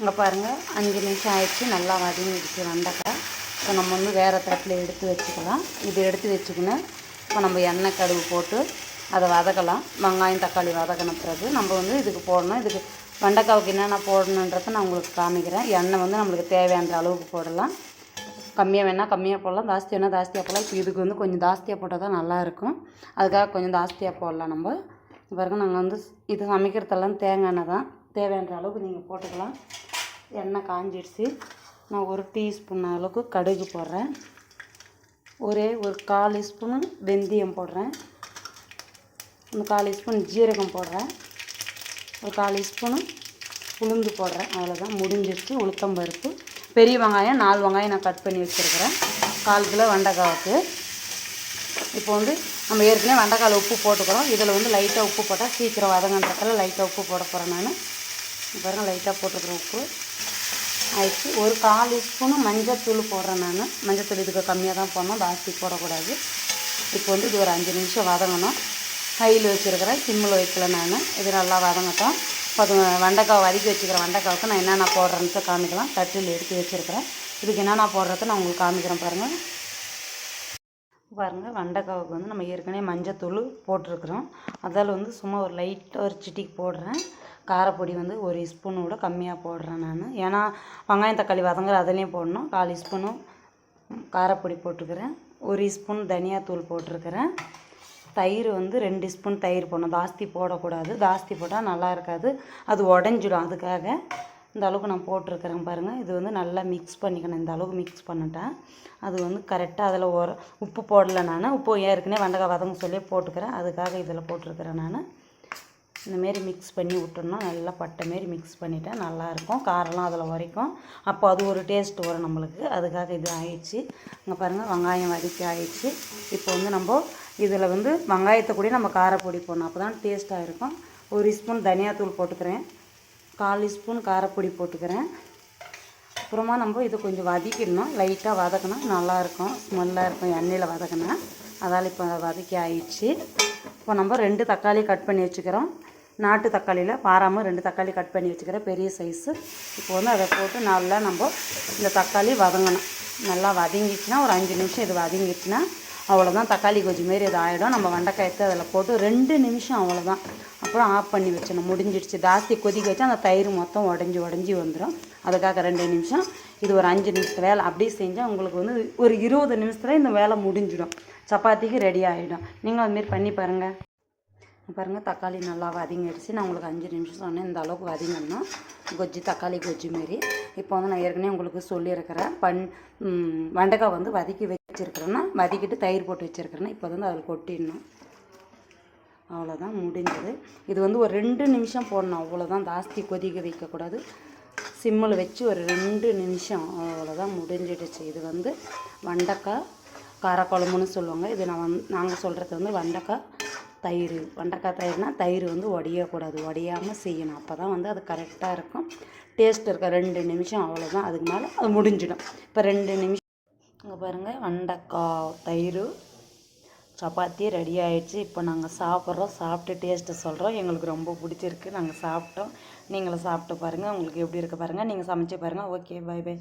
இங்கே பாருங்கள் அஞ்சு நிமிஷம் ஆயிடுச்சு. நல்லா வதங்கிடுச்சு வெண்டைக்காய். இப்போ நம்ம வந்து வேறு தட்டில் எடுத்து வச்சுக்கலாம். இது எடுத்து வச்சுக்கணும் இப்போ நம்ம எண்ணெய் கடுகு போட்டு அதை வதக்கலாம். வெங்காயம் தக்காளி வதக்கின பிறகு நம்ம வந்து இதுக்கு போடணும். இதுக்கு வெண்டைக்காவுக்கு என்னென்ன போடணுன்றதை நான் உங்களுக்கு காமிக்கிறேன். எண்ணெய் வந்து நம்மளுக்கு தேவையான அளவுக்கு போடலாம். கம்மியாக வேணால் கம்மியாக போடலாம். ஜாஸ்தி வேணால் ஜாஸ்தியாக போடலாம். இப்போ இதுக்கு வந்து கொஞ்சம் ஜாஸ்தியாக போட்டால் தான் நல்லாயிருக்கும் அதுக்காக கொஞ்சம் ஜாஸ்தியாக போடலாம் நம்ம. பாருங்கள் நாங்கள் வந்து இது சமைக்கிறதெல்லாம் தேங்காய் எண்ணெய் தான். தேவையான அளவுக்கு நீங்கள் போட்டுக்கலாம். எண்ணெய் காஞ்சிடுச்சு நான் ஒரு டீஸ்பூன் அளவுக்கு கடுகு போடுறேன். ஒரே ஒரு கால் ஸ்பூனு வெந்தயம் போடுறேன். ஒரு கால் ஸ்பூன் ஜீரகம் போடுறேன். ஒரு கால் ஸ்பூனு உளுந்து போடுறேன். அவ்வளோதான் முடிஞ்சிருச்சு. உளுத்தம் பருப்பு. பெரிய வெங்காயம் நாலு வெங்காயம் நான் கட் பண்ணி வச்சுருக்கிறேன். கால் கிலோ வெண்டைக்காவுக்கு. இப்போ வந்து நம்ம ஏற்கனவே வெண்டைக்காயில் உப்பு போட்டுக்கிறோம். இதில் வந்து லைட்டாக உப்பு போட்டால் சீக்கிரம் வதங்கன்றதில் லைட்டாக உப்பு போட போகிறேன் நான். பாருங்கள் லைட்டாக போட்டுக்கிறேன் உப்பு. ஆயிடுச்சு. ஒரு கால் ஸ்பூனு மஞ்சத்தூள் போடுறேன் நான். மஞ்சத்தூள் இதுக்கு கம்மியாக தான் போடணும் ஜாஸ்தி போடக்கூடாது. இப்போ வந்து இது ஒரு அஞ்சு நிமிஷம் வதங்கணும். ஹையில் வச்சுருக்கிறேன் சிம்மில் வைக்கல நான். இது நல்லா வதங்கட்டும். இப்போ அது வெண்டைக்காய் வதக்கி வச்சுக்கிறேன் வெண்டைக்காவுக்கு நான் என்னென்ன போடுறேன்ட்டு காமிக்கலாம். தட்டில் எடுத்து வச்சுருக்கிறேன். இதுக்கு என்னென்ன போடுறதுக்கு நான் உங்களுக்கு காமிக்கிறேன் பாருங்கள் பாருங்கள் வெண்டைக்காவுக்கு வந்து நம்ம ஏற்கனவே மஞ்சத்தூள் போட்டிருக்கிறோம். அதால் வந்து சும்மா ஒரு லைட்டாக ஒரு சிட்டிக்கு போடுறேன். காரப்பொடி வந்து ஒரு ஸ்பூனோட கம்மியாக போடுறேன் நான். ஏன்னா வெங்காயம் தக்காளி வதங்குற அதுலேயும் போடணும். கால் ஸ்பூனும் காரப்பொடி போட்டுக்கிறேன். ஒரு ஸ்பூன் தனியாத்தூள் போட்டிருக்கிறேன். தயிர் வந்து ரெண்டு ஸ்பூன் தயிர் போடணும். ஜாஸ்தி போடக்கூடாது. ஜாஸ்தி போட்டால் நல்லா இருக்காது. அது உடஞ்சிடும் அதுக்காக. இந்த அளவுக்கு நான் போட்டிருக்கிறேன் பாருங்கள் இது வந்து நல்லா மிக்ஸ் பண்ணிக்கணும். இந்த அளவுக்கு மிக்ஸ் பண்ணிட்டேன். அது வந்து கரெக்டாக அதில் ஒரு உப்பு போடலை நான். உப்பு ஏற்கனவே வெண்டைக்காய் வதங்க சொல்லி போட்டுக்கிறேன். அதுக்காக இதில் போட்டிருக்கிறேன் நான். இந்தமாரி மிக்ஸ் பண்ணி விட்டோம்னா நல்லா பட்டை மாரி மிக்ஸ் பண்ணிட்டேன் நல்லாயிருக்கும் காரெல்லாம் அதில் வரைக்கும் அப்போ அது ஒரு டேஸ்ட் வரும் நம்மளுக்கு. அதுக்காக இது ஆயிடுச்சு. இங்கே பாருங்கள் வெங்காயம் வதக்கி ஆயிடுச்சு. இப்போ வந்து நம்ம இதில் வந்து வெங்காயத்தை கூட நம்ம காரப்பொடி போடணும். அப்போ தான் டேஸ்ட்டாக இருக்கும். ஒரு ஸ்பூன் தனியாத்தூள் போட்டுக்கிறேன். கால் ஸ்பூன் காரப்பொடி போட்டுக்கிறேன். அப்புறமா நம்ம இதை கொஞ்சம் வதக்கிடணும். லைட்டாக வதக்கினா நல்லாயிருக்கும் ஸ்மெல்லாக இருக்கும். எண்ணெயில் வதக்கினா. அதால் இப்போ வதக்கி ஆயிடுச்சு. இப்போ நம்ம ரெண்டு தக்காளி கட் பண்ணி வச்சுக்கிறோம். நாட்டு தக்காளியில் பாராமல் ரெண்டு தக்காளி கட் பண்ணி வச்சுக்கிறேன் பெரிய சைஸு இப்போ வந்து அதை போட்டு நல்லா நம்ம இந்த தக்காளி வதங்கணும். நல்லா வதங்கிச்சுன்னா ஒரு அஞ்சு நிமிஷம் இது வதங்கிச்சுன்னா அவ்வளோதான் தக்காளி கொஞ்சம் மாரி இது ஆகிடும் நம்ம வெண்டைக்காயத்தை அதில் போட்டு ரெண்டு நிமிஷம் அவ்வளோதான் அப்புறம் ஆஃப் பண்ணி வச்சிடணும். முடிஞ்சிடுச்சு. ஜாஸ்தி கொதிக்க வச்சா அந்த தயிர் மொத்தம் உடஞ்சி உடஞ்சி வந்துடும் அதுக்காக ரெண்டு நிமிஷம். இது ஒரு அஞ்சு நிமிஷத்து வேலை. அப்படியே செஞ்சால் உங்களுக்கு வந்து ஒரு இருபது நிமிஷத்தில் இந்த வேலை முடிஞ்சிடும். சப்பாத்திக்கு ரெடி ஆகிடும் நீங்களும் அதுமாரி பண்ணி பாருங்கள் பாருங்கள் தக்காளி நல்லா வதங்கிடுச்சு. நான் உங்களுக்கு அஞ்சு நிமிஷம் சொன்னேன் இந்த அளவுக்கு வதங்கணும் கொஜ்ஜி தக்காளி கொஜ்ஜி மாரி. இப்போ வந்து நான் ஏற்கனவே உங்களுக்கு சொல்லியிருக்கிறேன். பன் வெண்டைக்காய் வந்து வதக்கி வச்சுருக்கிறேன்னா வதக்கிட்டு தயிர் போட்டு வச்சுருக்கிறேன்னா இப்போ வந்து அதில் கொட்டிடணும். அவ்வளோதான் முடிஞ்சது. இது வந்து ஒரு ரெண்டு நிமிஷம் போடணும். அவ்வளோதான் ஜாஸ்தி கொதிக்க வைக்கக்கூடாது. சிம்மில் வச்சு ஒரு ரெண்டு நிமிஷம் அவ்வளோதான் முடிஞ்சிடுச்சு. இது வந்து வெண்டைக்காய் காரக்குழம்புன்னு சொல்லுவாங்க. இது நான் வந்து நாங்கள் சொல்கிறது வந்து வெண்டைக்காய் தயிர் வெண்டைக்காய் தயிர்னால் தயிர் வந்து உடையக்கூடாது உடையாமல் செய்யணும். அப்போ தான் வந்து அது கரெக்டாக இருக்கும். டேஸ்ட் இருக்க ரெண்டு நிமிஷம் அவ்வளோதான் அதுக்கு மேலே அது முடிஞ்சிடும். இப்போ ரெண்டு நிமிஷம். இங்கே பாருங்கள் வெண்டைக்காய் தயிர் சப்பாத்தி ரெடி ஆகிடுச்சு இப்போ நாங்கள் சாப்பிட்றோம். சாப்பிட்டு டேஸ்ட்டு சொல்கிறோம் எங்களுக்கு ரொம்ப பிடிச்சிருக்கு. நாங்கள் சாப்பிட்டோம். நீங்களும் சாப்பிட்டு பாருங்கள் உங்களுக்கு எப்படி இருக்க பாருங்கள் நீங்கள் சமைச்சு பாருங்கள் ஓகே பை பை